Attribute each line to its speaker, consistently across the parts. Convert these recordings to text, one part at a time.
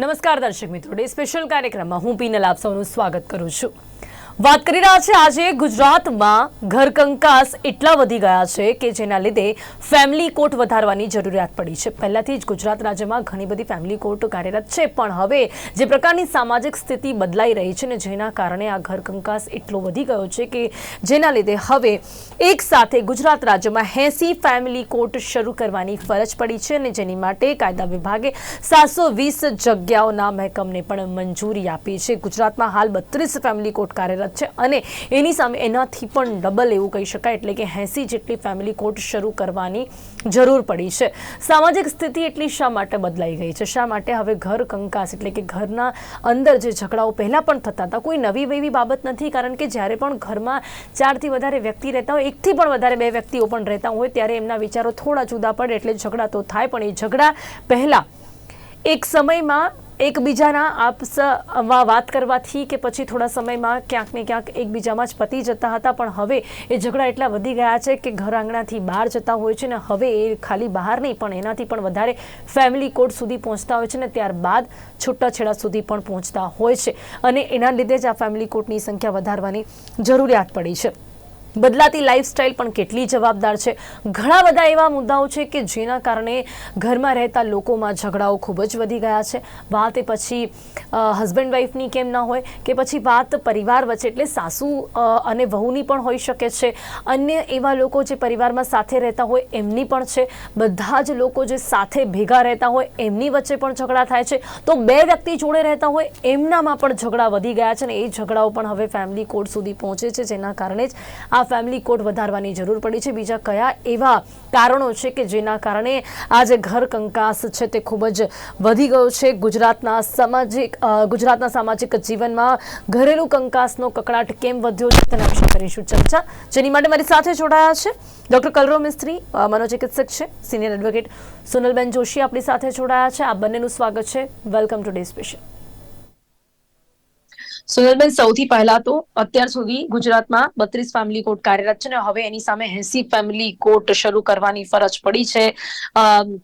Speaker 1: નમસ્કાર દર્શક મિત્રો. ડે સ્પેશિયલ કાર્યક્રમમાં હું પીનલ આપ સૌનું સ્વાગત કરું છું. વાત કરી રહ્યા છે આજે ગુજરાતમાં ઘરકંકાસ એટલા વધી ગયા છે કે જેના લીધે ફેમિલી કોર્ટ વધારવાની જરૂરિયાત પડી છે. પહેલાંથી જ ગુજરાત રાજ્યમાં ઘણી બધી ફેમિલી કોર્ટ કાર્યરત છે, પણ હવે જે પ્રકારની સામાજિક સ્થિતિ બદલાઈ રહી છે ને જેના કારણે આ ઘરકંકાસ એટલો વધી ગયો છે કે જેના લીધે હવે એક સાથે ગુજરાત રાજ્યમાં એંસી ફેમિલી કોર્ટ શરૂ કરવાની ફરજ પડી છે અને જેની માટે કાયદા વિભાગે સાતસો જગ્યાઓના મહેકમને પણ મંજૂરી આપી છે. ગુજરાતમાં હાલ બત્રીસ ફેમિલી કોર્ટ કાર્યરત છે અને એની સામે એનાથી પણ ડબલ એવું કહી શકાય એટલે કે એંસી જેટલી ફેમિલી કોર્ટ શરૂ કરવાની જરૂર પડી છે. સામાજિક સ્થિતિ એટલી શા માટે બદલાઈ ગઈ છે? શા માટે હવે ઘર કંકાસ એટલે કે ઘરના અંદર જે ઝઘડાઓ પહેલાં પણ થતા હતા, કોઈ નવી એવી બાબત નથી? કારણ કે જ્યારે પણ ઘરમાં ચારથી વધારે વ્યક્તિ રહેતા હોય, એકથી પણ વધારે બે વ્યક્તિઓ પણ રહેતા હોય, ત્યારે એમના વિચારો થોડા જુદા પડે એટલે ઝઘડા તો થાય, પણ એ ઝઘડા પહેલાં. એક સમયમાં એકબીજાના આપસમાં વાત કરવાથી કે પછી થોડા સમયમાં ક્યાંક ને ક્યાંક એકબીજામાં જ પતી જતા હતા. પણ હવે એ ઝઘડા એટલા વધી ગયા છે કે ઘર આંગણાથી બહાર જતા હોય છે ને હવે એ ખાલી બહાર નહીં, પણ એનાથી પણ વધારે ફેમિલી કોર્ટ સુધી પહોંચતા હોય છે ને ત્યારબાદ છૂટાછેડા સુધી પણ પહોંચતા હોય છે. અને એના લીધે જ આ ફેમિલી કોર્ટની સંખ્યા વધારવાની જરૂરિયાત પડી છે. બદલાતી લાઈફસ્ટાઈલ પણ કેટલી જવાબદાર છે. ઘણા બધા એવા મુદ્દાઓ છે કે જેના કારણે ઘરમાં રહેતા લોકોમાં ઝઘડાઓ ખૂબ જ વધી ગયા છે. વાત એ પછી હસબન્ડ વાઈફની કેમ ના હોય કે પછી વાત પરિવાર વચ્ચે, એટલે સાસુ અને વહુની પણ હોઈ શકે છે. અન્ય એવા લોકો જે પરિવારમાં સાથે રહેતા હોય એમની પણ છે. બધા જ લોકો જે સાથે ભેગા રહેતા હોય એમની વચ્ચે પણ ઝઘડા થાય છે. તો બે વ્યક્તિ જોડે રહેતા હોય એમનામાં પણ ઝઘડા વધી ગયા છે અને એ ઝઘડાઓ પણ હવે ફેમિલી કોર્ટ સુધી પહોંચે છે, જેના કારણે જ આ ફેમિલી કોર્ટ વધારવાની જરૂર પડી છે. બીજા કયા એવા કારણો છે કે જેના કારણે આ જે ઘર કંકાસ છે તે ખૂબ જ વધી ગયો છે? ગુજરાતના સામાજિક ગુજરાતના સામાજિક જીવનમાં ઘરેલું કંકાસનો કકડાટ કેમ વધ્યો છે તેના વિશે કરીશું ચર્ચા. જેની માટે મારી સાથે જોડાયા છે ડોક્ટર કલરો મિસ્ત્રી મનોચિકિત્સક છે, સિનિયર એડવોકેટ સોનલબેન જોશી આપણી સાથે જોડાયા છે. આ બંનેનું સ્વાગત છે. Welcome today special. સુનલબેન, સૌથી પહેલા તો અત્યાર સુધી ગુજરાતમાં બત્રીસ ફેમિલી કોર્ટ કાર્યરત છે ને હવે એની સામે એસી ફેમિલી કોર્ટ શરૂ કરવાની ફરજ પડી છે.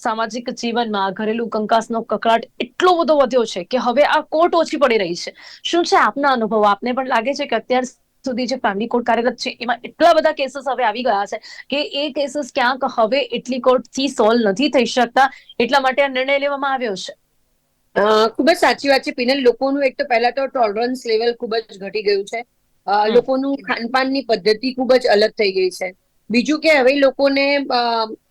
Speaker 1: સામાજિક જીવનમાં ઘરેલું કંકાસનો કકળાટ એટલો બધો વધ્યો છે કે હવે આ કોર્ટ ઓછી પડી રહી છે. શું છે આપના અનુભવ? આપને પણ લાગે છે કે અત્યાર સુધી જે ફેમિલી કોર્ટ કાર્યરત છે એમાં એટલા બધા કેસીસ હવે આવી ગયા છે કે એ કેસીસ ક્યાંક હવે એટલી કોર્ટથી સોલ્વ નથી થઈ શકતા એટલા માટે આ નિર્ણય લેવામાં આવ્યો છે.
Speaker 2: ખૂબ જ સાચી વાત છે. પિનલ લોકોનું એક તો પહેલા તો ટોલરન્સ લેવલ ખૂબ જ ઘટી ગયું છે. લોકોનું ખાનપાનની પદ્ધતિ ખૂબ જ અલગ થઈ ગઈ છે. બીજું કે હવે લોકોને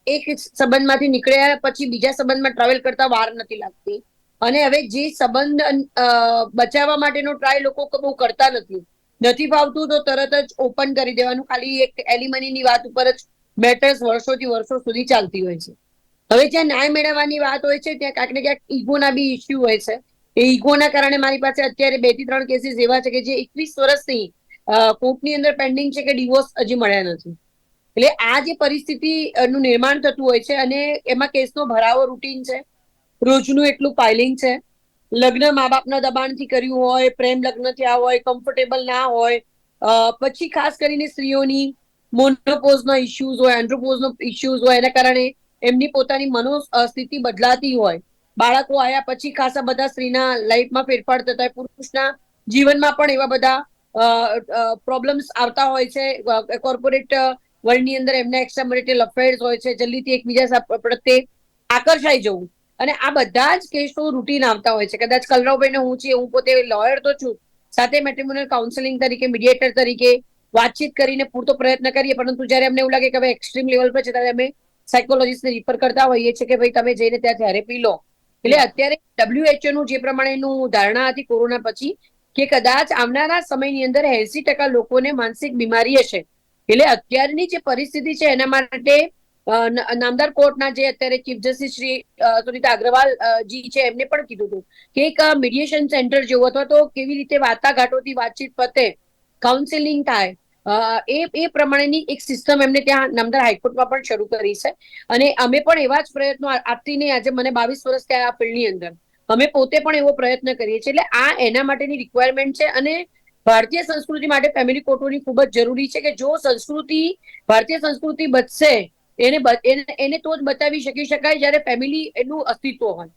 Speaker 2: એક સંબંધમાંથી નીકળ્યા પછી બીજા સંબંધમાં ટ્રાવેલ કરતા વાર નથી લાગતી. અને હવે જે સંબંધ બચાવવા માટેનો ટ્રાય લોકો બહુ કરતા નથી. નથી ફાવતું તો તરત જ ઓપન કરી દેવાનું. ખાલી એક એલિમનીની વાત ઉપર જ મેટર્સ વર્ષોથી વર્ષો સુધી ચાલતી હોય છે. હવે જ્યાં ન્યાય મેળવવાની વાત હોય છે, ત્યાં ક્યાંક ને ક્યાંક ઈગોના બી ઇસ્યુ હોય છે. એ ઈગોના કારણે મારી પાસે અત્યારે બેથી ત્રણ કેસીસ એવા છે કે જે એકવીસ વર્ષથી કોર્ટની અંદર પેન્ડિંગ છે કે ડિવોર્સ હજી મળ્યા નથી. એટલે આ જે પરિસ્થિતિ નું નિર્માણ થતું હોય છે અને એમાં કેસનો ભરાવો રૂટીન છે, રોજનું એટલું ફાઇલિંગ છે. લગ્ન મા બાપના દબાણથી કર્યું હોય, પ્રેમ લગ્ન થયા હોય કમ્ફર્ટેબલ ના હોય પછી ખાસ કરીને સ્ત્રીઓની મોનોપોઝના ઇશ્યુઝ હોય એન્ડ્રોપોઝનો ઇશ્યુઝ હોય, એના કારણે એમની પોતાની મનો સ્થિતિ બદલાતી હોય. બાળકો આવ્યા પછી ખાસા બધા સ્ત્રીના લાઈફમાં ફેરફાર થતા હોય. પુરુષના જીવનમાં પણ એવા બધા પ્રોબ્લેમ્સ આવતા હોય છે. કોર્પોરેટ વર્લ્ડની અંદર એમના એક્સ્ટ્રા મેરિટલ અફેર્સ હોય છે. જલ્દીથી એકબીજા પ્રત્યે આકર્ષાઈ જવું. અને આ બધા જ કેસો રૂટીન આવતા હોય છે. કદાચ કલરવભાઈને હું છીએ હું પોતે લોયર તો છું. સાથે મેટ્રિમોનિયલ કાઉન્સેલિંગ તરીકે મીડિયેટર તરીકે વાતચીત કરીને પૂરતો પ્રયત્ન કરીએ. પરંતુ જ્યારે અમને એવું લાગે કે હવે એક્સ્ટ્રીમ લેવલ પર છે, ત્યારે અમે સાયકોલોજીસ્ટને રિફર કરતા હોઈએ છીએ કે ભાઈ તમે જઈને ત્યાં થેરેપી લો. એટલે અત્યારે ડબ્લ્યુએચઓ નું જે પ્રમાણેનું ધારણા હતી કોરોના પછી કે કદાચ આવનારા સમયની અંદર એસી ટકા લોકોને માનસિક બીમારી હશે. એટલે અત્યારની જે પરિસ્થિતિ છે એના માટે નામદાર કોર્ટના જે અત્યારે ચીફ જસ્ટિસ શ્રી સુનિતા અગ્રવાલ જી છે એમને પણ કીધું હતું કે એક મીડિયેશન સેન્ટર જેવું અથવા તો કેવી રીતે વાટાઘાટોથી વાતચીત પતે કાઉન્સેલિંગ થાય એ એ પ્રમાણેની એક સિસ્ટમ એમને ત્યાં નામદાર હાઈકોર્ટમાં પણ શરૂ કરી છે. અને અમે પણ એવા જ પ્રયત્નો આજથી નહીં આજે મને બાવીસ વર્ષ થયા આ ફિલ્ડની અંદર. અમે પોતે પણ એવો પ્રયત્ન કરીએ છીએ. એટલે આ એના માટેની રિક્વાયરમેન્ટ છે અને ભારતીય સંસ્કૃતિ માટે ફેમિલી કોર્ટોની ખૂબ જ જરૂરી છે કે જો સંસ્કૃતિ ભારતીય સંસ્કૃતિ બચશે એને એને એને તો જ બચાવી શકી શકાય જ્યારે ફેમિલી એનું અસ્તિત્વ હોય.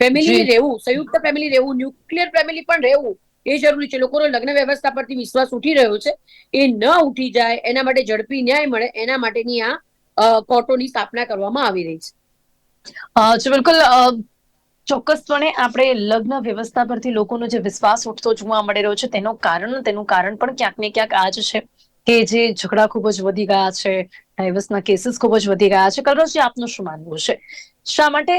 Speaker 2: ફેમિલી રહેવું સંયુક્ત ફેમિલી રહેવું ન્યુક્લિયર ફેમિલી પણ રહેવું. એ જરૂરી છે. લોકોનો લગ્ન વ્યવસ્થા પરથી વિશ્વાસ ઉઠી રહ્યો છે. એ ન ઉઠી જાય, એના માટે ઝડપી ન્યાય મળે, એના માટેની આ કોર્ટોની સ્થાપના કરવામાં આવી રહી છે.
Speaker 1: બિલકુલ ચોક્કસપણે આપણે લગ્ન વ્યવસ્થા પરથી લોકોનો જે વિશ્વાસ ઉઠતો જોવા મળી રહ્યો છે, તેનું કારણ તેનું કારણ પણ ક્યાંક ને ક્યાંક આ જ છે કે જે ઝઘડા ખૂબ જ વધી ગયા છે, ડાયવર્સના કેસીસ ખૂબ જ વધી ગયા છે. કલરજી આપનું શું માનવું છે? શા માટે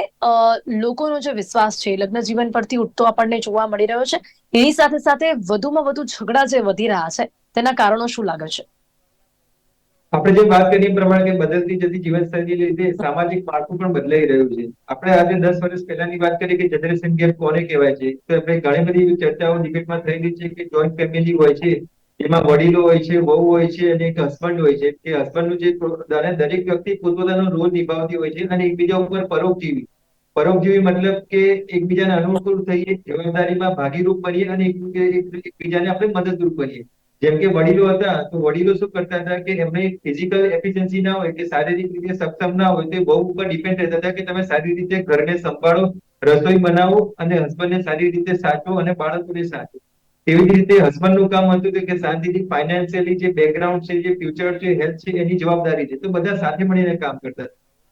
Speaker 1: લોકોનો જે વિશ્વાસ છે, લગ્ન જીવન પરથી ઉઠતો આપણને જોવા મળી રહ્યો છે? એની સાથે સાથે વધુમાં વધુ ઝઘડા જે વધી રહ્યા છે, તેના કારણો શું લાગે છે?
Speaker 3: આપણે જે વાત કરીએ પ્રમાણે કે બદલતી જતી જીવનશૈલી લીધે સામાજિક માળખું પણ બદલાઈ રહ્યું છે. આપણે આજે દસ વર્ષ પહેલાની વાત કરીએ કે જનરેશન ગેપ કોને કહેવાય છે? તો આપણે ઘણી બધી ચર્ચાઓ ડિબેટમાં થયેલી છે કે જોઈન્ટ ફેમિલી હોય છે, એમાં વડીલો હોય છે, વહુ હોય છે અને એક હસબન્ડ હોય છે. કે હસબન્ડનું જે દરેક વ્યક્તિ પોતપોતાનો રોલ નિભાવતી હોય છે અને એકબીજા ઉપર પરોપજીવી. પરોપજીવી મતલબ કે એકબીજાને અનુકૂળ થઈએ, જવાબદારીમાં ભાગીરૂપ બનીએ અને એક- એક- એકબીજાને આપણે મદદરૂપ બનીએ. જેમ કે વડીલો હતા, તો વડીલો શું કરતા હતા કે એમને ફિઝિકલ એફિશિયન્સી ના હોય કે શારીરિક રીતે સક્ષમ ના હોય, તે બહુ ઉપર ડિપેન્ડ રહેતા હતા કે તમે સારી રીતે ઘરને સંભાળો, રસોઈ બનાવો અને હસબન્ડને સારી રીતે સાચવો અને બાળકોને સાચવો. તેવી જ રીતે હસબન્ડનું કામ હતું કે- શાંતિથી ફાઇનાન્શિયલી જે બેકગ્રાઉન્ડ છે, જે ફ્યુચર છે હેલ્થ છે, એની જવાબદારી છે. તો બધા સાથે મળીને કામ કરતા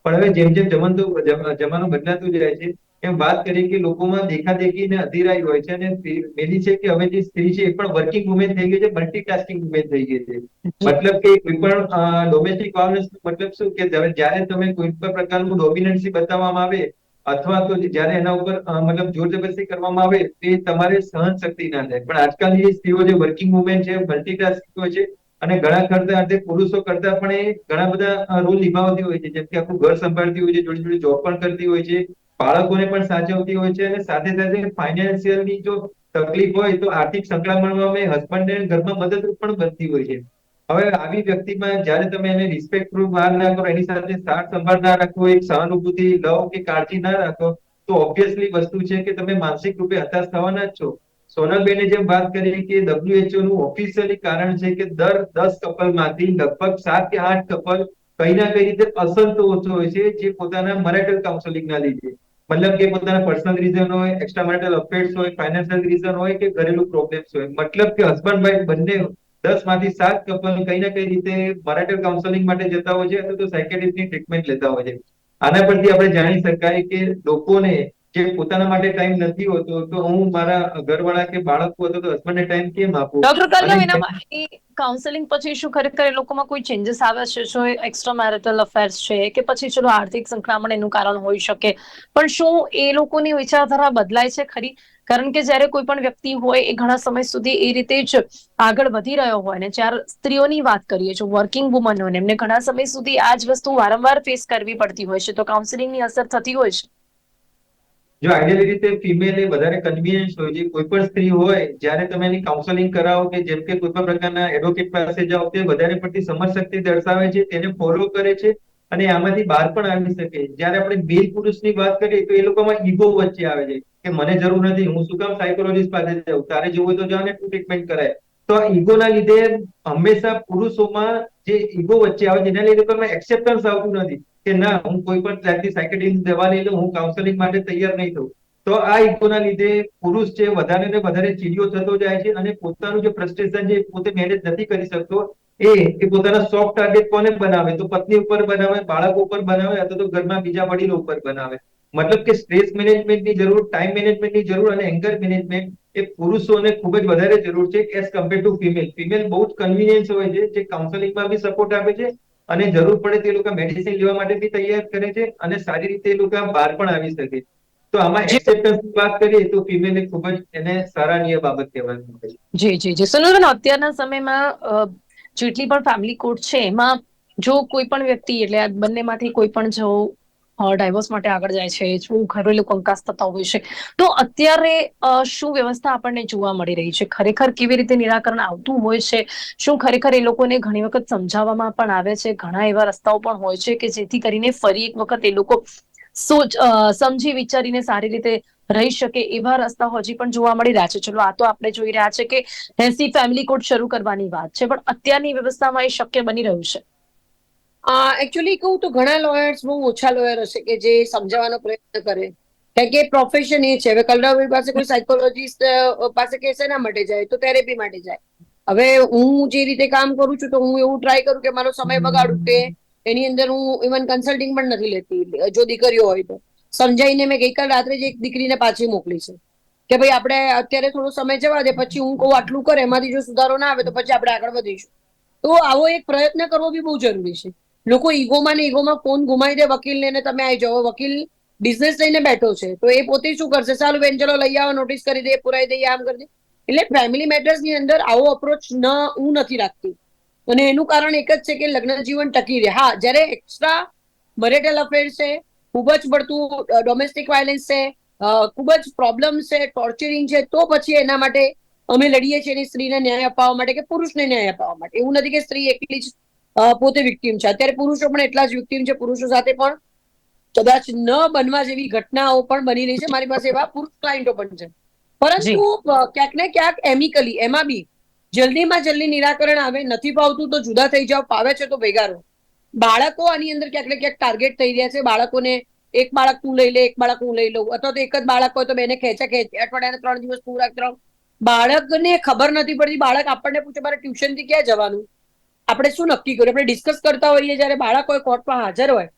Speaker 3: પણ હવે જેમ જેમ જમાનો જમ- જમાનો બદલાતો જાય છે એમ વાત કરીએ કે લોકોમાં દેખાદેખી ને અધીરાઈ હોય છે અને પેલી છે કે હવે જે સ્ત્રી છે એ પણ વર્કિંગ વુમેન થઈ ગઈ છે મલ્ટીટાસ્કિંગ વુમેન થઈ ગઈ છે. મતલબ કે કોઈ પણ ડોમેસ્ટિક વાયોલન્સ મતલબ શું? કે જ્યારે તમે કોઈ પણ પ્રકારનું ડોમિનન્સી બતાવવામાં આવે અથવા તો જયારે એના ઉપર મતલબ જોર જબરદસ્તી કરવામાં આવે તે તમારે સહન શક્તિ ના થાય. પણ આજકાલની જે સ્ત્રીઓ જે વર્કિંગ વુમેન છે મલ્ટીટાસ્કિંગ હોય છે અને ઘણા કરતા અર્ધે પુરુષો કરતા પણ એ ઘણા બધા રોલ નિભાવતી હોય છે. જેમ કે આખું ઘર સંભાળતી હોય છે, જોડે જોડે જોબ પણ કરતી હોય છે, બાળકોને પણ સાચવતી હોય છે અને સાથે સાથે ફાઇનાન્શિયલની જો તકલીફ હોય તો આર્થિક સંકળામણમાં હસબન્ડને ઘરમાં મદદરૂપ પણ બનતી હોય છે. હવે આવી વ્યક્તિમાં જ્યારે તમે એને રિસ્પેક્ટ પ્રૂફ વાર ના કરો, એની સાથે સાર સંભાળ ના રાખો એક સહાનુભૂતિ લવ કે કાળજી ના રાખો, તો ઓબ્વિયસલી વસ્તુ છે કે તમે માનસિક રૂપે હતાશ થવાના જ છો. સોનલબેને જેમ વાત કરી કે ડબ્લ્યુએચઓ નું ઓફિશિયલી કારણ છે કે દર દસ કપલમાંથી લગભગ સાત કે આઠ કપલ કઈ ના કઈ રીતે અસંતોષ હોય છે, જે પોતાના મેરિટલ કાઉન્સેલિંગ ના લીધે. મતલબ કે પોતાના પર્સનલ રીઝન હોય એક્સ્ટ્રા મેરિટલ અફેર્સ હોય ફાઇનાન્શિયલ રીઝન હોય કે ઘરેલું પ્રોબ્લેમ્સ હોય. મતલબ કે હસબન્ડ વાઈફ બંને દસમાંથી સાત કપલ કઈ ના કઈ રીતે મેરિટલ કાઉન્સેલિંગ માટે જતા હોય છે અથવા તો સાયકેટ્રિસ્ટની ટ્રીટમેન્ટ લેતા હોય છે. આના પરથી આપણે જાણી શકાય કે લોકોને જે પોતાના માટે ટાઈમ નથી હોતો તો હું મારા ઘરવાળા કે બાળકો અથવા તો હસબન્ડને ટાઈમ કેમ આપું?
Speaker 1: ડોક્ટર કલ્લવ
Speaker 3: અને-
Speaker 1: એ કાઉન્સેલિંગ પછી શું ખરેખર એ લોકોમાં કોઈ ચેન્જીસ આવે છે? શું એક્સ્ટ્રા મેરિટલ અફેર્સ છે કે પછી ચલો આર્થિક સંક્રમણ એનું કારણ હોઈ શકે. પણ શું એ લોકોની વિચારધારા બદલાય છે ખરી? કારણ કે જ્યારે કોઈ પણ વ્યક્તિ હોય એ ઘણા સમય સુધી એ રીતે જ આગળ વધી રહ્યો હોય ને જ્યારે સ્ત્રીઓની વાત કરીએ જો વર્કિંગ વુમન હોય એમને ઘણા સમય સુધી આ જ વસ્તુ વારંવાર ફેસ કરવી પડતી હોય છે. તો કાઉન્સેલિંગની અસર થતી હોય છે.
Speaker 3: જો આઈડિયલી રીતે ફિમેલ એ વધારે કન્વીનિયન્સ હોય છે કોઈ પણ સ્ત્રી હોય, જ્યારે તમે એની કાઉન્સેલિંગ કરાવો કે જેમ કે કોઈ પણ પ્રકારના એડવોકેટ પાસે જાઓ, તે વધારે પડતી સમજશક્તિ દર્શાવે છે, તેને ફોલો કરે છે અને આમાંથી બહાર પણ આવી શકે. જ્યારે આપણે બિલ પુરુષની વાત કરીએ, તો એ લોકોમાં ઈગો વચ્ચે આવે છે કે મને જરૂર નથી, હું શું કામ સાયકોલોજીસ્ટ પાસે જાઉં? તારે જવું તો જાઓ ને ટ્રીટમેન્ટ કરાય. તો આ ઈગોના લીધે હંમેશા પુરુષોમાં જે ઈગો વચ્ચે આવે જેના લીધે કોઈ એક્સેપ્ટન્સ આવતું નથી કે ના, હું કોઈ પણ જાતની સાયકેટ્રિક દવા લઈ લઉં, હું કાઉન્સેલિંગ માટે તૈયાર નહીં થઉં. તો આ ઈગોના લીધે પુરુષ છે, વધારે ને વધારે ચીડિયો થતો જાય છે અને પોતાનું જે ફ્રસ્ટ્રેશન છે પોતે મેનેજ નથી કરી શકતો. એ કે પોતાના સોફ્ટ ટાર્ગેટ કોને બનાવે? તો પત્ની ઉપર બનાવે, બાળકો ઉપર બનાવે, અથવા તો ઘરમાં બીજા વડીલો ઉપર બનાવે. મતલબ કે સ્ટ્રેસ મેનેજમેન્ટની જરૂર ટાઈમ મેનેજમેન્ટની જરૂર અને એંગર મેનેજમેન્ટ એ પુરુષોને ખૂબ જ વધારે જરૂર છે as compare to female female બહુ જ કન્વીનિયન્સ હોય છે જે કાઉન્સેલિંગમાં બી સપોર્ટ આપે છે અને જરૂર પડે તે લોકો મેડિસિન લેવા માટે બી તૈયાર કરે છે અને સારી રીતે એ લોકો બહાર પણ આવી શકે તો આમાં
Speaker 1: જી.
Speaker 3: એક્સેપ્ટન્સ વાત કરીએ તો ફિમેલ ખૂબ જ એને સરાહનીય બાબત કહેવાય
Speaker 1: જી જી જી. સુનિલબેન અત્યારના સમયમાં જેટલી પણ ફેમિલી કોર્ટ છે એમાં જો કોઈ પણ વ્યક્તિ એટલે આ બંનેમાંથી કોઈ પણ જો ડાયવોર્સ માટે આગળ જાય છે, શું ઘરેલું કંકાસ થતા હોય છે. તો અત્યારે શું વ્યવસ્થા આપણને જોવા મળી રહી છે? ખરેખર કેવી રીતે નિરાકરણ આવતું હોય છે? શું ખરેખર એ લોકોને ઘણી વખત સમજાવવામાં પણ આવે છે? ઘણા એવા રસ્તાઓ પણ હોય છે કે જેથી કરીને ફરી એક વખત એ લોકો સોચ સમજી વિચારીને સારી રીતે રહી શકે એવા રસ્તા હજી પણ જોવા મળી રહ્યા છે. ચલો, આ તો આપણે જોઈ રહ્યા છે કે એસી ફેમિલી કોર્ટ શરૂ કરવાની વાત છે, પણ અત્યારની વ્યવસ્થામાં એ શક્ય બની રહ્યું છે.
Speaker 2: એકચ્યુઅલી કહું તો ઘણા લોયર્સ બહુ ઓછા લોયર હશે કે જે સમજાવવાનો પ્રયત્ન કરે. કારણ કે પ્રોફેશન એ છે. હવે કલરાભાઈ પાસે કોઈ સાયકોલોજીસ્ટ પાસે કે શેના માટે જાય? તો થેરેપી માટે જાય. હવે હું જે રીતે કામ કરું છું તો હું એવું ટ્રાય કરું કે મારો સમય બગાડું કે એની અંદર હું ઇવન કન્સલ્ટિંગ પણ નથી લેતી. જો દીકરીઓ હોય તો. સમજાઈને મેં ગઈકાલ રાત્રે જ એક દીકરીને પાછી મોકલી છે. કે ભાઈ આપણે અત્યારે થોડો સમય જવા દે, પછી હું કહું આટલું કરે, એમાંથી જો સુધારો ના આવે તો પછી આપણે આગળ વધીશું. તો આવો એક પ્રયત્ન કરવો બી બહુ જરૂરી છે. લોકો ઈગોમાં ને ઈગોમાં ફોન ગુમાવી દે વકીલને ને તમે આવી જાઓ. વકીલ બિઝનેસ લઈને બેઠો છે. તો એ પોતે શું કરશે? સારું ચલો લઈ આવો નોટિસ કરી દે, પુરાઈ દઈએ આમ કરી દે. એટલે ફેમિલી મેટર્સની અંદર આવો અપ્રોચ ન, હું નથી રાખતી. અને એનું કારણ એક જ છે કે લગ્ન જીવન ટકી રહે. હા, જ્યારે એક્સ્ટ્રા મરેટલ અફેર છે, ખૂબ જ પડતું ડોમેસ્ટિક વાયલન્સ છે ખૂબ જ પ્રોબ્લેમ છે ટોર્ચરિંગ છે, તો પછી એના માટે અમે લડીએ છીએ એની સ્ત્રીને ન્યાય અપાવવા માટે કે પુરુષને ન્યાય અપાવવા માટે. એવું નથી કે સ્ત્રી એકલી જ પોતે વિક્ટીમ છે. અત્યારે પુરુષો પણ એટલા જ વિક્ટીમ છે. પુરુષો સાથે પણ કદાચ ન બનવા જેવી ઘટનાઓ પણ બની રહી છે. મારી પાસે એવા પુરુષ ક્લાયન્ટો પણ છે. પરંતુ ક્યાંક ને ક્યાંક એમિકલી એમાં બી જલ્દીમાં જલ્દી નિરાકરણ આવે નથી ફાવતું તો જુદા થઈ જાઓ ફાવે છે તો ભેગા રહો. બાળકો આની અંદર ક્યાંક ને ક્યાંક ટાર્ગેટ થઈ રહ્યા છે. બાળકોને એક બાળક તું લઈ લે એક બાળક હું લઈ લઉં. અથવા તો એક જ બાળક હોય તો બેને ખેંચે ખેંચ. અઠવાડિયાના ત્રણ દિવસ પૂરા ત્રણ બાળકને ખબર નથી પડતી. બાળક આપણને પૂછે મારે ટ્યુશનથી ક્યાં જવાનું? આપણે શું નક્કી કર્યું? આપણે ડિસ્કસ કરતા હોઈએ જ્યારે બાળક હોય કોર્ટમાં હાજર હોય,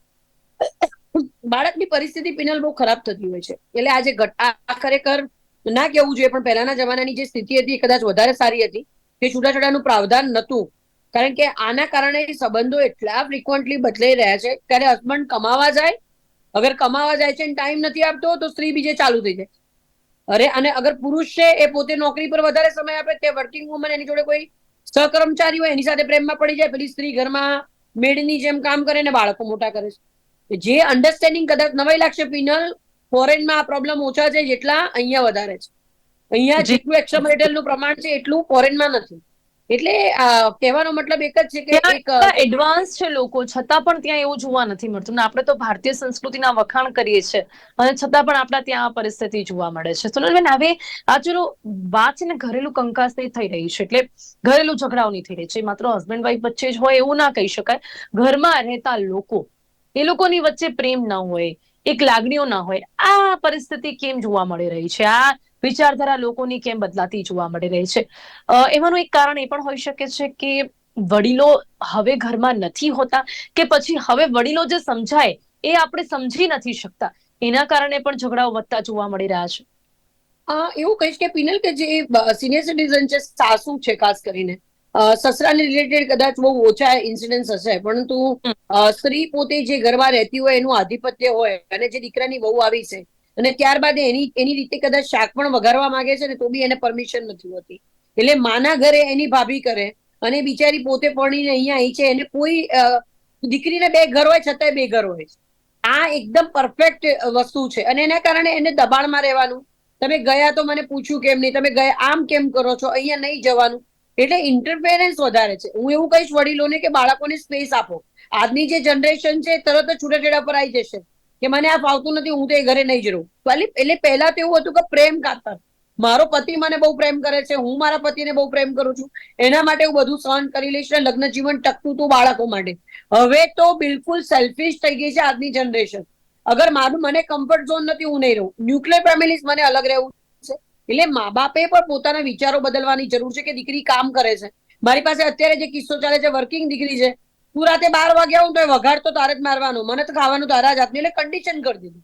Speaker 2: બાળકની પરિસ્થિતિ પિનલ બહુ ખરાબ થતી હોય છે. એટલે આજે આ ખરેખર ના કેવું જોઈએ, પણ પહેલાના જમાનાની જે સ્થિતિ હતી એ કદાચ વધારે સારી હતી. કે છૂટાછેડાનું પ્રાવધાન નહોતું. કારણ કે આના કારણે સંબંધો એટલા ફ્રિકવન્ટલી બદલાઈ રહ્યા છે ત્યારે હસબન્ડ કમાવા જાય, અગર કમાવા જાય છે ટાઈમ નથી આપતો, તો સ્ત્રી બીજે ચાલુ થઈ જાય. અરે, અને અગર પુરુષ છે એ પોતે નોકરી પર વધારે સમય આપે, તે વર્કિંગ વુમન એની જોડે કોઈ સહકર્મચારી હોય એની સાથે પ્રેમમાં પડી જાય પેલી સ્ત્રી ઘરમાં મેડની જેમ કામ કરે ને બાળકો મોટા કરે છે. જે અન્ડરસ્ટેન્ડિંગ કદાચ નવાઈ લાગશે પિનલ ફોરેનમાં આ પ્રોબ્લેમ ઓછા છે જેટલા અહીંયા વધારે છે. અહીંયા જેટલું એક્સમરેટલનું પ્રમાણ છે એટલું ફોરેનમાં નથી. એટલે આ, કહેવાનો મતલબ એક જ છે કે એક
Speaker 1: એડવાન્સ છે લોકો છતાં પણ ત્યાં એવું જોવા નથી મળતું. ને આપણે તો ભારતીય સંસ્કૃતિના વખાણ કરીએ છીએ. અને છતાં પણ આપણા ત્યાં આ પરિસ્થિતિ જોવા મળે છે. સોનલબેન હવે આ ચલો વાત છે ને ઘરેલું કંકાસની થઈ રહી છે. એટલે ઘરેલું ઝઘડાઓ નહીં થઈ રહી છે. માત્ર હસબન્ડ વાઈફ વચ્ચે જ હોય એવું ના કહી શકાય. ઘરમાં રહેતા લોકો એ લોકોની વચ્ચે પ્રેમ ન હોય એક લાગણીઓ ના હોય. આ પરિસ્થિતિ કેમ જોવા મળી રહી છે? આ વિચારધારા લોકોની કેમ બદલાતી જોવા મળી રહી છે? એમાંનું એક કારણ એ પણ હોઈ શકે છે કે વડીલો હવે ઘરમાં નથી હોતા કે પછી હવે વડીલો જે સમજાય એ આપણે સમજી નથી શકતા. એના કારણે પણ ઝઘડાઓ વધતા જોવા મળી રહ્યા છે.
Speaker 2: એવું કહીશ કે પિનલ કે જે સિનિયર સિટીઝન છે, સાસુ છે ખાસ કરીને સસરાને રિલેટેડ કદાચ બહુ ઓછા ઇન્સિડન્સ હશે, પરંતુ સ્ત્રી પોતે જે ઘરમાં રહેતી હોય એનું આધિપત્ય હોય અને જે દીકરાની બહુ આવી છે અને ત્યારબાદ એની એની રીતે કદાચ શાક પણ વઘારવા માંગે છે ને, તો બી એને પરમિશન નથી હોતી. એટલે માના ઘરે એની ભાભી કરે અને બિચારી પોતે પરણીને અહીંયા આવી છે. એને કોઈ દીકરીને બે ઘર હોય, છતાંય બે ઘર હોય છે. આ એકદમ પરફેક્ટ વસ્તુ છે. અને એના કારણે એને દબાણમાં રહેવાનું. તમે ગયા તો મને પૂછ્યું કેમ નહીં? તમે ગયા, આમ કેમ કરો છો? અહીંયા નહીં જવાનું. એટલે ઇન્ટરફેરન્સ વધારે છે. હું એવું કહીશ વડીલોને કે બાળકોને સ્પેસ આપો. આજની જે જનરેશન છે તરત જ છૂટાછેડા પર આવી જશે. કે મને આ ફાવતું નથી, હું તો એ ઘરે નહીં જ રહું. એટલે પહેલા તો એવું હતું કે પ્રેમ કાતર મારો પતિ મને બહુ પ્રેમ કરે છે, હું મારા પતિને બહુ પ્રેમ કરું છું. એના માટે હું બધું સહન કરી લઈશ ને લગ્ન જીવન ટકતું હતું બાળકો માટે. હવે તો બિલકુલ સેલ્ફિશ થઈ ગઈ છે આજની જનરેશન અગર મારું, મને કમ્ફર્ટ ઝોન નથી, હું નહીં રહું. ન્યુક્લિયર ફેમિલીઝ મને અલગ રહેવું છે. એટલે મા બાપે પણ પોતાના વિચારો બદલવાની જરૂર છે કે દીકરી કામ કરે છે. મારી પાસે અત્યારે જે કિસ્સો ચાલે છે વર્કિંગ દીકરી છે તું રાતે બાર વાગ્યા હું તો વઘાર તો તારે જ મારવાનો. મને તો ખાવાનું તારા જ આપની. એટલે કન્ડિશન કરી દીધું.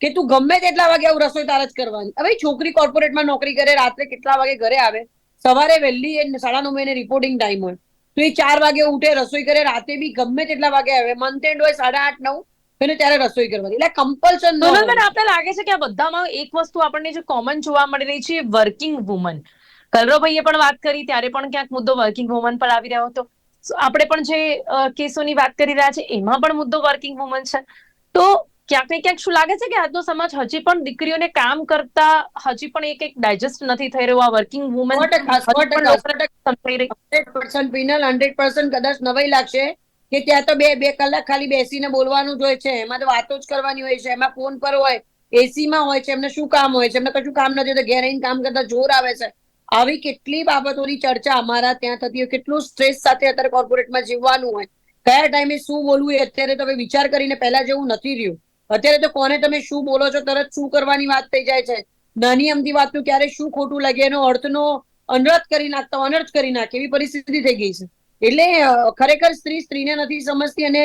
Speaker 2: કે તું ગમે તેટલા વાગે આવું રસોઈ તારે જ કરવાની. હવે છોકરી કોર્પોરેટમાં નોકરી કરે રાત્રે કેટલા વાગે ઘરે આવે? સવારે વહેલી એ સાડા નવ એને રિપોર્ટિંગ ટાઈમ હોય. તો એ ચાર વાગે ઉઠે રસોઈ કરે રાતે બી ગમે તેટલા વાગે આવે. મંથ એન્ડ હોય સાડા આઠ નવ એને ત્યારે રસોઈ કરવાની. એટલે કમ્પલ્શન ન
Speaker 1: આપણે લાગે છે કે આ બધામાં એક વસ્તુ આપણને જે કોમન જોવા મળી રહી છે વર્કિંગ વુમન કલરવભાઈએ પણ વાત કરી ત્યારે પણ ક્યાંક મુદ્દો વર્કિંગ વુમન પર આવી રહ્યો હતો. આપણે પણ જે કેસોની વાત કરી રહ્યા છે એમાં પણ મુદ્દો વર્કિંગ વુમન છે. તો ક્યાંક ને ક્યાંક શું લાગે છે કે આજનો સમાજ હજી પણ દીકરીઓને કામ કરતા હજી પણ એક એક ડાયજેસ્ટ નથી થઈ રહ્યો? આ વર્કિંગ વુમન રહી
Speaker 2: હંડ્રેડ પર્સન્ટ કદાચ નવાઈ લાગશે કે ત્યાં તો બે બે કલાક ખાલી બેસીને બોલવાનું જ હોય છે એમાં તો વાતો જ કરવાની હોય છે એમાં ફોન પર હોય એસી માં હોય છે એમને શું કામ હોય છે એમને કશું કામ નથી તો ઘેર આવીને કામ કરતા જોર આવે છે. આવી કેટલી બાબતોની ચર્ચા અમારા ત્યાં થતી હોય, કેટલું સ્ટ્રેસ સાથે અત્યારે કોર્પોરેટમાં જીવવાનું હોય, કયા ટાઈમે શું બોલવું એ અત્યારે તમે વિચાર કરીને પહેલા જેવું નથી રહ્યું. અત્યારે તો કોને તમે શું બોલો છો, તરત શું કરવાની વાત થઈ જાય છે? નાની અમથી વાતનું ક્યારે શું ખોટું લાગે, એનો અર્થનો અનર્થ કરી નાખતા અનર્થ કરી નાખે, એવી પરિસ્થિતિ થઈ ગઈ છે. એટલે ખરેખર સ્ત્રી સ્ત્રીને નથી સમજતી અને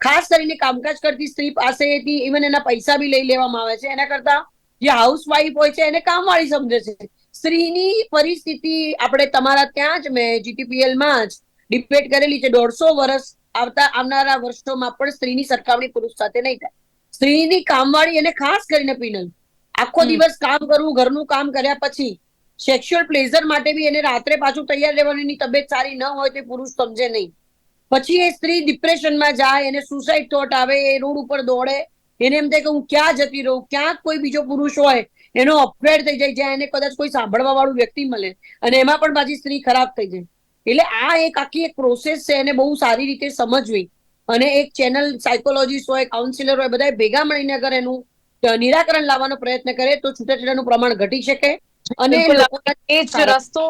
Speaker 2: ખાસ કરીને કામકાજ કરતી સ્ત્રી પાસેથી ઇવન એના પૈસા બી લઈ લેવામાં આવે છે. એના કરતા જે હાઉસ વાઇફ હોય છે, એને કામવાળી સમજે છે. સ્ત્રીની પરિસ્થિતિ આપણે તમારા ત્યાં જ મેં જીટીપીએલમાં જ ડિબેટ કરેલી છે. દોઢસો વર્ષ આવતા આવનારા વર્ષોમાં પણ સ્ત્રીની સરખામણી પુરુષ સાથે નહીં થાય. સ્ત્રીની કામવાળી એને ખાસ કરીને પીનલ. આખો દિવસ કામ કરવું ઘરનું કામ કર્યા પછી સેક્સ્યુઅલ પ્લેઝર માટે બી એને રાત્રે પાછું તૈયાર રહેવાની તબિયત સારી ન હોય તે પુરુષ સમજે નહીં. પછી એ સ્ત્રી ડિપ્રેશનમાં જાય એને સુસાઇડ થોટ આવે એ રોડ ઉપર દોડે. એને એમ થાય કે હું ક્યાં જતી રહું? ક્યાંક કોઈ બીજો પુરુષ હોય? એનો અફેર થઈ જાય જ્યાં એને કદાચ કોઈ સાંભળવા વાળું વ્યક્તિ મળે અને એમાં પણ પાછી સ્ત્રી ખરાબ થઈ જાય. એટલે આ એક આખી એક પ્રોસેસ છે એને બહુ સારી રીતે સમજવી. અને એક ચેનલ સાયકોલોજીસ્ટ હોય કાઉન્સિલર હોય બધા ભેગા મળીને અગર એનું નિરાકરણ લાવવાનો પ્રયત્ન કરે તો છૂટાછેડાનું પ્રમાણ ઘટી શકે અને
Speaker 1: એ જ રસ્તો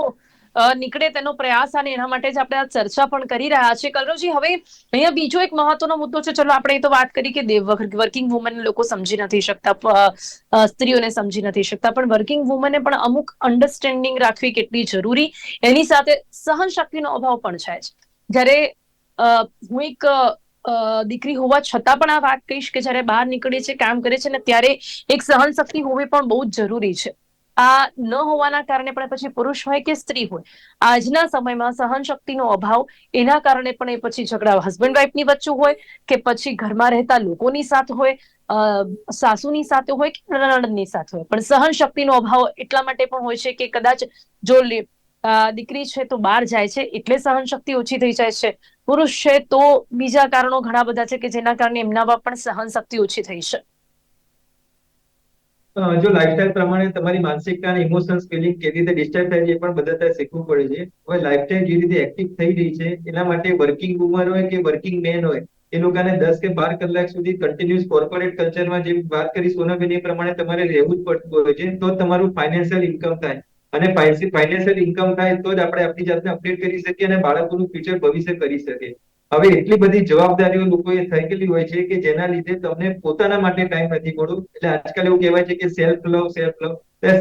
Speaker 1: નીકળે તેનો પ્રયાસ અને એના માટે જ આપણે આ ચર્ચા પણ કરી રહ્યા છીએ. કલરવજી હવે અહીંયા બીજો એક મહત્વનો મુદ્દો છે. ચલો, આપણે એ તો વાત કરી કે વર્કિંગ વુમન લોકો સમજી નથી શકતા સ્ત્રીઓને સમજી નથી શકતા. પણ વર્કિંગ વુમને પણ અમુક અન્ડરસ્ટેન્ડિંગ રાખવી કેટલી જરૂરી? એની સાથે સહનશક્તિનો અભાવ પણ છે જ્યારે હું એક દીકરી હોવા છતાં પણ આ વાત કહીશ કે જ્યારે બહાર નીકળે છે, કામ કરે છે ને ત્યારે એક સહનશક્તિ હોવી પણ બહુ જ જરૂરી છે. આ ન હોવાના કારણે પણ પછી પુરુષ હોય કે સ્ત્રી હોય? આજના સમયમાં સહન શક્તિનો અભાવ, એના કારણે પણ એ પછી ઝઘડા હસબન્ડ વાઈફની વચ્ચે હોય કે પછી ઘરમાં રહેતા લોકોની સાથે હોય સાસુની સાથે હોય કે નણંદની સાથે હોય? પણ સહન શક્તિનો અભાવ એટલા માટે પણ હોય છે કે કદાચ જો દીકરી છે તો બહાર જાય છે, એટલે સહન શક્તિ ઓછી થઈ જાય છે. પુરુષ છે તો બીજા કારણો ઘણા બધા છે કે જેના કારણે એમનામાં પણ સહન શક્તિ ઓછી થઈ છે.
Speaker 3: જો લાઈફસ્ટાઈલ પ્રમાણે તમારી માનસિકતા અને ઇમોશન્સ ફિલિંગ કેવી રીતે ડિસ્ટર્બ થાય છે એ પણ બદલતા શીખવું પડે છે. હવે લાઈફસ્ટાઈલ જે રીતે એક્ટિવ થઈ રહી છે, એના માટે વર્કિંગ વુમન હોય કે વર્કિંગ મેન હોય, એ લોકોને દસ કે બાર કલાક સુધી કન્ટિન્યુઅસ કોર્પોરેટ કલ્ચરમાં જે વાત કરી સોનાબેન એ પ્રમાણે તમારે રહેવું જ પડતું હોય છે, તો તમારું ફાઇનાન્શિયલ ઇન્કમ થાય. અને ફાઇનાન્શિયલ ઇન્કમ થાય તો જ આપણે આપણી જાતને અપડેટ કરી શકીએ અને બાળકોનું ફ્યુચર ભવિષ્ય કરી શકીએ. હવે એટલી બધી જવાબદારીઓ લોકોએ થઈ ગયેલી હોય છે કે જેના લીધે તમને પોતાના માટે ટાઈમ નથી મળતું. એટલે આજકાલ એવું કહેવાય છે કે self love self love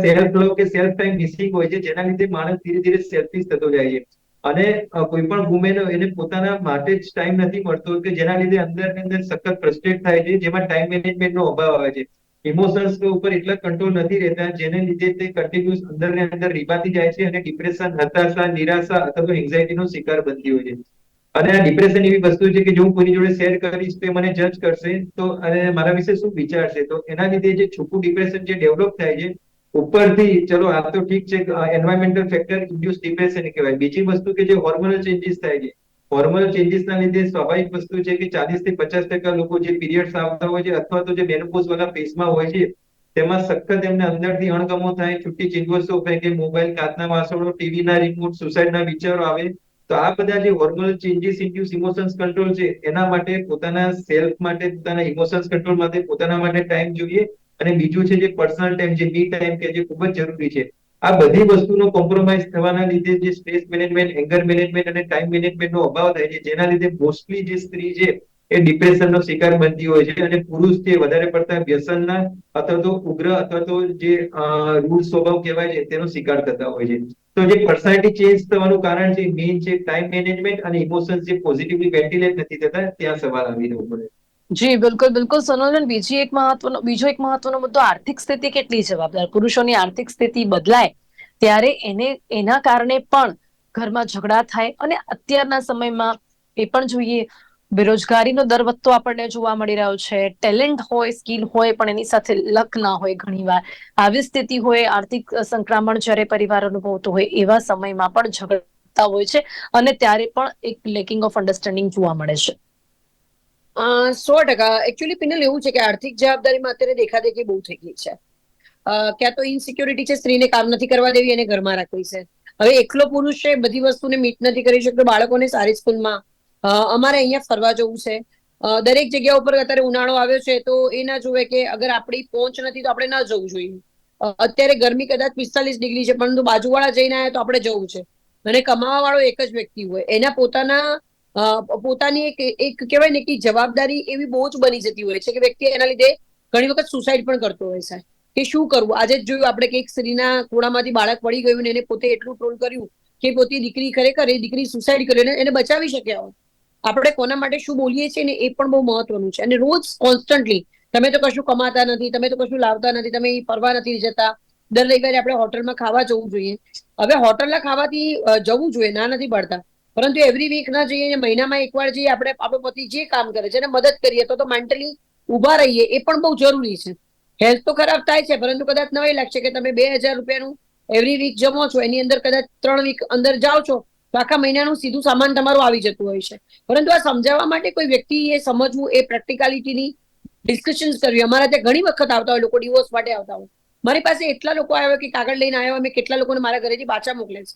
Speaker 3: self love કે સેલ્ફ ટાઈમ મિસિંગ હોય છે જેના લીધે માણસ ધીરે ધીરે સેલ્ફિશ થતો જાય છે. અને કોઈ પણ વુમેન એને પોતાના માટે જ ટાઈમ નથી મળતો કે જેના લીધે અંદર ને અંદર સખત ફ્રસ્ટ્રેટ થાય છે, જેમાં ટાઈમ મેનેજમેન્ટ નો અભાવ આવે છે. ઇમોશન્સ ઉપર એટલા કંટ્રોલ નથી રહેતા જેને લીધે તે કન્ટિન્યુઅસ અંદર ને અંદર રીબાતી જાય છે અને ડિપ્રેશન હતાશા, નિરાશા અથવા તો anxiety નો શિકાર બનતી હોય છે. અને આ ડિપ્રેશન એવી વસ્તુ છે કે જો હું કોઈની જોડે શેર કરીશ તો એ મને જજ કરશે. તો અને મારા વિશે શું વિચારશે તો એના લીધે જે છૂપું ડિપ્રેશન જે ડેવલપ થાય છે, ઉપરથી ચલો આ તો ઠીક છે એન્વાયરમેન્ટલ ફેક્ટર ઇન્ડ્યુસ ડિપ્રેશન કહેવાય. બીજી વસ્તુ કે જે હોર્મોનલ ચેન્જીસ થાય છે. હોર્મોનલ ચેન્જીસ ના લીધે સ્વાભાવિક વસ્તુ છે કે ચાલીસથી પચાસ ટકા લોકો જે પીરિયડ્સ આવતા હોય છે અથવા તો જે મેનોપોઝ વાળા ફેઝમાં હોય છે, તેમાં સખત એમને અંદરથી અણગમો થાય, છૂટી ચીજવસ્તુઓ ફેંકે, મોબાઈલ, કાચના વાસણો ટીવી ના રિમોટ સુસાઇડ ના વિચારો આવે તો આ બધા જે hormonal changes induce emotions control છે, એના માટે પોતાના સેલ્ફ માટે, પોતાના ઇમોશન્સ કંટ્રોલ માટે, પોતાના માટે ટાઈમ જોઈએ. અને બીજું છે જે પર્સનલ ટાઈમ છે બી ટાઈમ કે જે ખૂબ જ જરૂરી છે. આ બધી વસ્તુનો કોમ્પ્રોમાઇઝ થવાના લીધે જે સ્ટ્રેસ મેનેજમેન્ટ એંગર મેનેજમેન્ટ અને ટાઈમ મેનેજમેન્ટનો અભાવ થાય છે, જેના લીધે મોસ્ટલી જે સ્ત્રી છે, એ ડિપ્રેશનનો શિકાર બનતી હોય છે અને પુરુષ છે, વધારે પડતા વ્યસનના અથવા તો ઉગ્ર અથવા તો જે રૂઢ સ્વભાવ કહેવાય છે, તેનો શિકાર થતા હોય છે. તો જે પર્સનાલિટી ચેન્જ થવાનું કારણ છે મેઇન છે ટાઈમ મેનેજમેન્ટ અને ઇમોશન્સ જે પોઝિટિવલી વેન્ટિલેટ નથી થતા, ત્યાં સવાલ આવી રહ્યો પડે.
Speaker 1: જી, બિલકુલ બિલકુલ. સોનલબેન બીજી એક મહત્વનો, બીજો એક મહત્વનો મુદ્દો, આર્થિક સ્થિતિ કેટલી જવાબદાર? પુરુષોની આર્થિક સ્થિતિ બદલાય ત્યારે એને, એના કારણે પણ ઘરમાં ઝઘડા થાય અને અત્યારના સમયમાં એ પણ જોઈએ બેરોજગારીનો દર વધતો આપણને જોવા મળી રહ્યો છે. ટેલેન્ટ હોય સ્કિલ હોય, પણ એની સાથે લક ના હોય ઘણીવાર. આવી સ્થિતિ હોય, આર્થિક સંક્રમણ જ્યારે પરિવાર અનુભવતો હોય, એવા સમયમાં પણ ઝઘડતા હોય છે અને ત્યારે પણ એક લેકિંગ ઓફ અન્ડરસ્ટેન્ડિંગ જોવા મળે છે.
Speaker 2: સો ટકા. એકચ્યુઅલી પિનલ, એવું છે કે આર્થિક જવાબદારીમાં અત્યારે દેખાદેખી બહુ થઈ ગઈ છે. ક્યાં તો ઇનસિક્યોરિટી છે, સ્ત્રીને કામ નથી કરવા દેવી, એને ઘરમાં રાખવી છે. હવે એકલો પુરુષ છે, બધી વસ્તુને મીટ નથી કરી શકતો, બાળકોને સારી સ્કૂલમાં અમારે અહીંયા ફરવા જવું છે. દરેક જગ્યા ઉપર અત્યારે ઉનાળો આવ્યો છે, તો એ ના જોવે કે અગર આપણી પહોંચ નથી, તો આપણે ના જવું જોઈએ. અત્યારે ગરમી કદાચ પિસ્તાલીસ ડિગ્રી છે, પરંતુ બાજુવાળા જઈને આવ્યા તો આપણે જવું છે. અને કમાવા વાળો એક જ વ્યક્તિ હોય. એના પોતાના પોતાની એક એક કહેવાય ને કે જવાબદારી એવી બહુ જ બની જતી હોય છે કે વ્યક્તિ એના લીધે ઘણી વખત સુસાઇડ પણ કરતો હોય છે. કે શું કરવું? આજે જ જોયું આપણે કે એક સ્ત્રીના ખોળામાંથી બાળક પડી ગયું ને એને પોતે એટલું ટ્રોલ કર્યું કે પોતે દીકરી ખરેખર એ દીકરી સુસાઇડ કરી એને એને બચાવી શક્યા હોય. આપણે કોના માટે શું બોલીએ છીએ ને એ પણ બહુ મહત્વનું છે. અને રોજ કોન્સ્ટન્ટલી તમે તો કશું કમાતા નથી, તમે તો કશું લાવતા નથી, તમે ફરવા નથી જતા. દર રવિવારે આપણે હોટલમાં ખાવા જવું જોઈએ. હવે હોટલના ખાવાથી જવું જોઈએ, ના નથી પડતા. પરંતુ એવરી વીક ના જઈએ મહિનામાં એકવાર જઈએ, આપણે, આપણો પતિ જે કામ કરે છે, એને મદદ કરીએ, તો તો મેન્ટલી ઊભા રહીએ, એ પણ બહુ જરૂરી છે. હેલ્થ તો ખરાબ થાય છે, પરંતુ કદાચ નવાઈ લાગશે કે તમે બે હજાર રૂપિયાનું એવરી વીક જમો છો, એની અંદર કદાચ ત્રણ વીક અંદર જાઓ છો તો આખા મહિનાનું સીધું સામાન તમારું આવી જતું હોય છે. પરંતુ આ સમજાવવા માટે કોઈ વ્યક્તિએ સમજવું એ પ્રેક્ટિકાલિટીની ડિસ્કશન્સ કરવી. અમારા ત્યાં ઘણી વખત આવતા હોય, લોકો ડિવોર્સ માટે આવતા હોય. મારી પાસે એટલા લોકો આવ્યા કે કાગળ લઈને આવ્યા મેં કેટલા લોકોને મારા ઘરેથી પાછા મોકલે છે.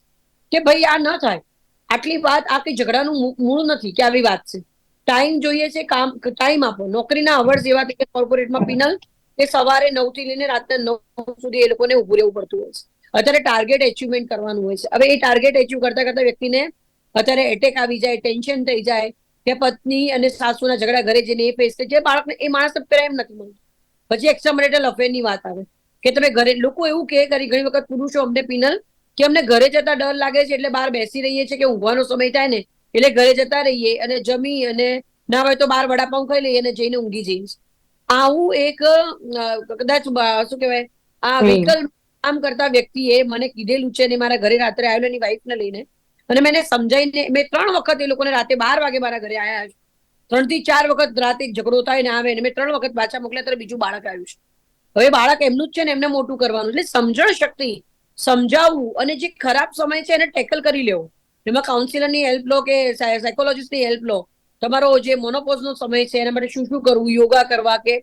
Speaker 2: કે ભાઈ આ ન થાય. આટલી વાત, આ કઈ ઝઘડાનું મૂળ નથી, કે આવી વાત છે. ટાઈમ જોઈએ છે, કામ, ટાઈમ આપો. નોકરીના અવર્સ એવા કે કોર્પોરેટમાં પિનલ, એ સવારે નવથી લઈને રાતના નવ સુધી એ લોકોને ઉભું રહેવું પડતું હોય છે. અત્યારે ટાર્ગેટ એચિવમેન્ટ કરવાનું હોય છે. હવે એ ટાર્ગેટ એચિવ કરતા કરતા વ્યક્તિને અત્યારે એટેક આવી જાય ટેન્શન થઈ જાય કે પત્ની અને સાસુના ઝઘડા ઘરે જઈને એ ફેસ જે બાળકને એ માણસને પ્રેમ નથી મળતો પછી એક્સ્ટ્રા અફેરની વાત આવે. કે તમે ઘરે લોકો એવું કહે કરી ઘણી વખત પુરુષો અમને પિનલ કે અમને ઘરે જતા ડર લાગે છે એટલે બહાર બેસી રહીએ છીએ કે ઊંઘવાનો સમય થાય ને એટલે ઘરે જતા રહીએ અને જમી અને ના હોય તો બહાર વડાપાઉં ખાઈ લઈએ અને જઈને ઊંઘી જઈશ આવું એક કદાચ શું કહેવાય? આ
Speaker 1: હમ.
Speaker 2: કામ કરતા વ્યક્તિએ મને કીધેલું છે ને મારા ઘરે રાત્રે આવેલો એની વાઈફને લઈને. અને મેં સમજાવીને મેં ત્રણ વખત એ લોકોને રાતે બાર વાગે મારા ઘરે આવ્યા છે. ત્રણથી ચાર વખત રાતે ઝઘડો થાય ને આવે ને મેં ત્રણ વખત પાછા મોકલ્યા ત્યારે બીજું બાળક આવ્યું છે. હવે બાળક એમનું જ છે ને એમને મોટું કરવાનું એટલે સમજણ શક્તિ, સમજાવવું અને જે ખરાબ સમય છે એને ટેકલ કરી લેવો. એમાં કાઉન્સિલરની હેલ્પ લો કે સાયકોલોજીસ્ટની હેલ્પ લો. તમારો જે મોનોપોઝનો સમય છે એના માટે શું શું કરવું, યોગા કરવા કે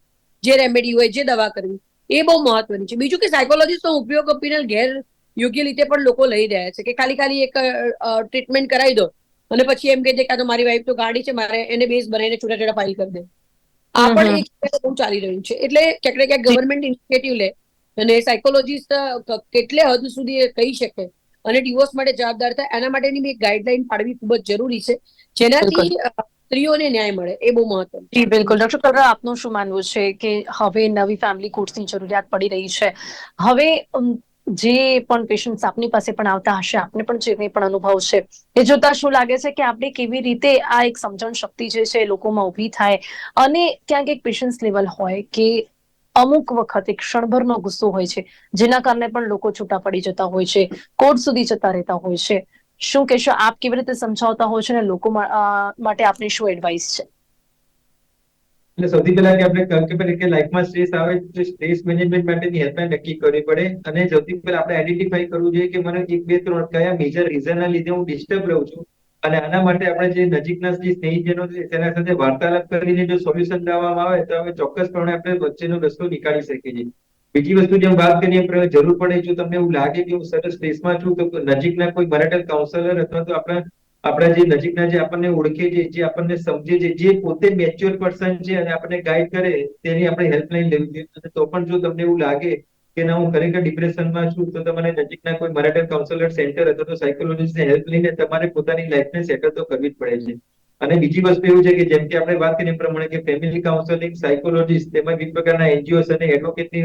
Speaker 2: જે રેમેડી હોય, જે દવા કરવી. એ બહુ મહત્વની છે. બીજું કે સાયકોલોજીસ્ટનો ઉપયોગ opinel ગેર યોગ્ય રીતે પણ લોકો લઈ રહ્યા છે કે ખાલી ખાલી એક ટ્રીટમેન્ટ કરાવી દો અને પછી એમ કે છે કે તો મારી વાઈફ તો ગાડી છે મારે એને બેઝ બનાવીને છૂટા છૂટા ફાઇલ કરી દે. આ પણ. એક બહુ ચાલી રહ્યું છે. એટલે ક્યાંક ને ક્યાંક ગવર્મેન્ટ ઇનિશિયેટિવ લે અને સાયકોલોજીસ્ટ કેટલે હદ સુધી એ કહી શકે અને ડિવોર્સ માટે જવાબદાર થાય એના માટેની બી એક ગાઈડલાઈન પાડવી ખૂબ જ જરૂરી છે. જેનાથી સ્ત્રીઓને ન્યાય મળે, એ બહુ મહત્વનું.
Speaker 1: જી, બિલકુલ. ડોક્ટર કલરા, આપનું શું માનવું છે કે હવે નવી ફેમિલી કોર્ટની જરૂરિયાત પડી રહી છે? હવે જે પણ પેશન્ટ્સ આપની પાસે પણ આવતા હશે, આપને પણ જે પણ અનુભવ છે, એ જોતા શું લાગે છે કે આપણે કેવી રીતે આ એક સમજણ શક્તિ જે છે એ લોકોમાં ઊભી થાય? અને ક્યાંક એક પેશન્સ લેવલ હોય કે અમુક વખત એક ક્ષણભરનો ગુસ્સો હોય છે, જેના કારણે પણ લોકો છૂટા પડી જતા હોય છે કોર્ટ સુધી જતા રહેતા હોય છે. શું કહેશો? આપ કેવી રીતે સમજાવતા હો છો અને લોકો માટે આપની શું એડવાઇસ છે?
Speaker 3: એટલે સૌથી પહેલા કે આપણે કહ્યું કે પહેલા કે લાઈફમાં સ્ટ્રેસ આવે તો સ્ટ્રેસ મેનેજમેન્ટ માટેની હેલ્પલાઈન નક્કી કરવી પડે અને સૌથી પહેલા આપણે આઈડેન્ટિફાઈ કરવું જોઈએ કે મને એક, બે, ત્રણ કયા મેજર રીઝનના લીધે હું ડિસ્ટર્બ રહું છું અને આના માટે આપણે જે નજીકના જે સ્નેહીજનો છે તેના સાથે વાર્તાલાપ કરીને જો સોલ્યુશન લાવવામાં આવે તો હવે ચોક્કસપણે આપણે વચ્ચેનો રસ્તો નીકાળી શકીએ છીએ. બીજી વસ્તુ જેમ વાત કરીએ, એમ જરૂર પડે જો તમને એવું લાગે કે હું સરસ સ્પેસમાં છું, તો નજીકના કોઈ મેરેટલ કાઉન્સલર અથવા તો આપણા આપણા જે નજીકના જે આપણને ઓળખે છે, જે આપણને સમજે છે, જે પોતે મેચ્યોર પર્સન છે અને આપણને ગાઈડ કરે, તેની આપણે હેલ્પલાઈન લેવી જોઈએ. તો પણ જો તમને એવું લાગે કે ના, હું ખરેખર ડિપ્રેશનમાં છું, તો તમારે નજીકના કોઈ મેરેટલ કાઉન્સલર સેન્ટર અથવા તો સાયકોલોજીસ્ટની હેલ્પ લઈને તમારે પોતાની લાઈફને સેટલ તો કરવી જ પડે છે. અને બીજી વસ્તુ એવું છે કે જેમ કે આપણે વાત કરીએ પ્રમાણે કે ફેમિલી કાઉન્સેલિંગ સાયકોલોજીસ્ટ તેમજ વિવિધ પ્રકારના એનજીઓસ અને એડવોકેટની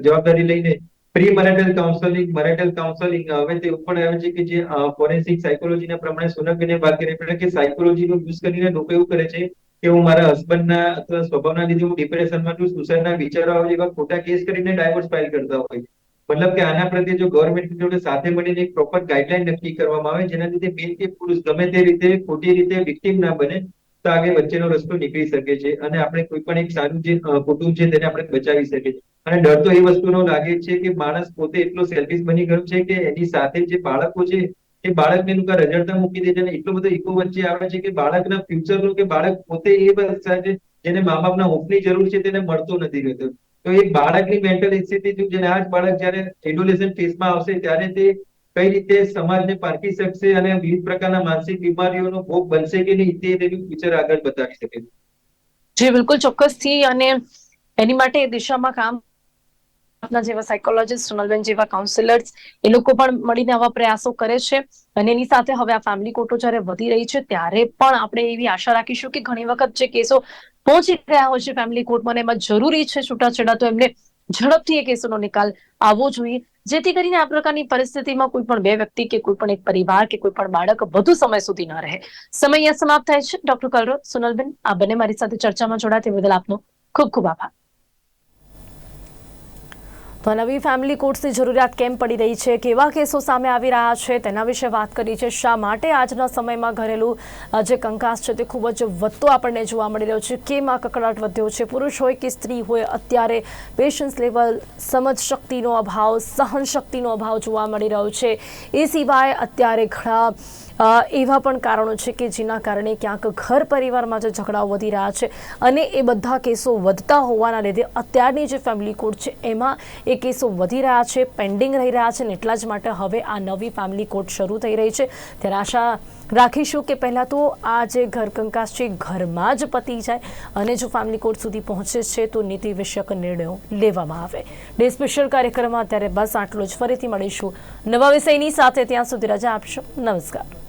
Speaker 3: જવાબદારી લઈને pre marital counselling marital counselling હવે તે પણ આવે છે કે જે ફોરેન્સિક સાયકોલોજીના પ્રમાણે સોનકબેને વાત કરી પ્રમાણે કે સાયકોલોજીનો યુઝ કરીને લોકો એવું કરે છે કે હું મારા હસબન્ડના અથવા સ્વભાવના લીધે હું ડિપ્રેશનમાં છું સુસાઇડના વિચારો આવે એવા ખોટા કેસ કરીને ડાયવોર્સ ફાઇલ કરતા હોય. મતલબ કે આના પ્રત્યે જો ગવર્મેન્ટ જોડે સાથે મળીને એક પ્રોપર ગાઈડલાઈન નક્કી કરવામાં આવે, જેના લીધે બેન કે પુરુષ ગમે તે રીતે ખોટી રીતે વિક્ટિમ ના બને, તો આગળ વચ્ચેનો રસ્તો નીકળી શકે છે અને આપણે કોઈ પણ એક સારું જે કુટુંબ છે તેને આપણે બચાવી શકીએ અને ડર તો એ વસ્તુનો લાગે છે કે માણસ પોતે એટલો સેલ્ફિશ બની ગયો છે કે એની સાથે જે બાળકો છે, એ બાળકને નુકા રજડતા મૂકી દે છે અને એટલો બધો ઈકો વચ્ચે આવે છે કે બાળકના ફ્યુચરનું કે બાળક પોતે એ જેને મા બાપના હોપની જરૂર છે તેને મળતો નથી રહેતો. તો એક બાળકની મેન્ટલ સ્થિતિ જેને આ બાળક જ્યારે એડોલેશન ફેઝમાં આવશે ત્યારે તે કઈ રીતે સમાજને પારખી શકશે અને વિવિધ પ્રકારના માનસિક બીમારીઓનો ભોગ બનશે કે નહીં તે તેનું ફ્યુચર આગળ બતાવી શકે છે.
Speaker 1: જી, બિલકુલ ચોક્કસથી અને એની માટે એ દિશામાં કામ આપના જેવા સાયકોલોજીસ્ટ સોનલબેન જેવા કાઉન્સિલર્સ એ લોકો પણ મળીને આવા પ્રયાસો કરે છે. અને એની સાથે હવે આ ફેમિલી કોર્ટો જ્યારે વધી રહી છે, ત્યારે પણ આપણે એવી આશા રાખીશું કે ઘણી વખત જે કેસો પહોંચી ગયા હોય છે ફેમિલી કોર્ટમાં એમાં જરૂરી છે છૂટાછેડા, તો એમને ઝડપથી એ કેસોનો નિકાલ આવવો જોઈએ. જેથી કરીને આ પ્રકારની પરિસ્થિતિમાં કોઈ પણ બે વ્યક્તિ કે કોઈ પણ એક પરિવાર કે કોઈ પણ બાળક વધુ સમય સુધી ન રહે. સમય અહીંયા સમાપ્ત થાય છે. ડોક્ટર કલરો સુનલબેન, આ બંને મારી સાથે ચર્ચામાં જોડાયા. તે બદલ આપનો ખૂબ ખૂબ આભાર. તો નવી ફેમિલી કોર્ટ્સની જરૂરિયાત કેમ પડી રહી છે? કેવા કેસો સામે આવી રહ્યા છે? તેના વિશે વાત કરી છે શા માટે આજના સમયમાં ઘરેલું જે કંકાસ છે તે ખૂબ જ વધતો આપણને જોવા મળી રહ્યો છે? કેમ આ કકડાટ વધ્યો છે? પુરુષ હોય કે સ્ત્રી હોય, અત્યારે પેશન્સ લેવલ સમજ શક્તિનો અભાવ, સહન શક્તિનો અભાવ જોવા મળી રહ્યો છે. એ સિવાય અત્યારે ઘણા એવા પણ કારણો છે કે જેના કારણે ક્યાંક ઘર પરિવારમાં જે ઝઘડાઓ વધી રહ્યા છે અને એ બધા કેસો વધતા હોવાના લીધે અત્યારની જે ફેમિલી કોર્ટ છે, એમાં કેસો વધી રહ્યા છે પેન્ડિંગ રહી રહ્યા છે ને એટલા જ માટે હવે આ નવી ફેમિલી કોર્ટ શરૂ થઈ રહી છે. ત્યારે આશા રાખીશું કે પહેલાં તો આ જે ઘર કંકાસ છે ઘરમાં જ પતી જાય અને જો ફેમિલી કોર્ટ સુધી પહોંચે છે તો નીતિ વિષયક નિર્ણયો લેવામાં આવે. ડે સ્પેશિયલ કાર્યક્રમમાં અત્યારે બસ આટલું જ. ફરીથી મળીશું નવા વિષયની સાથે. ત્યાં સુધી રજા આપશો. નમસ્કાર.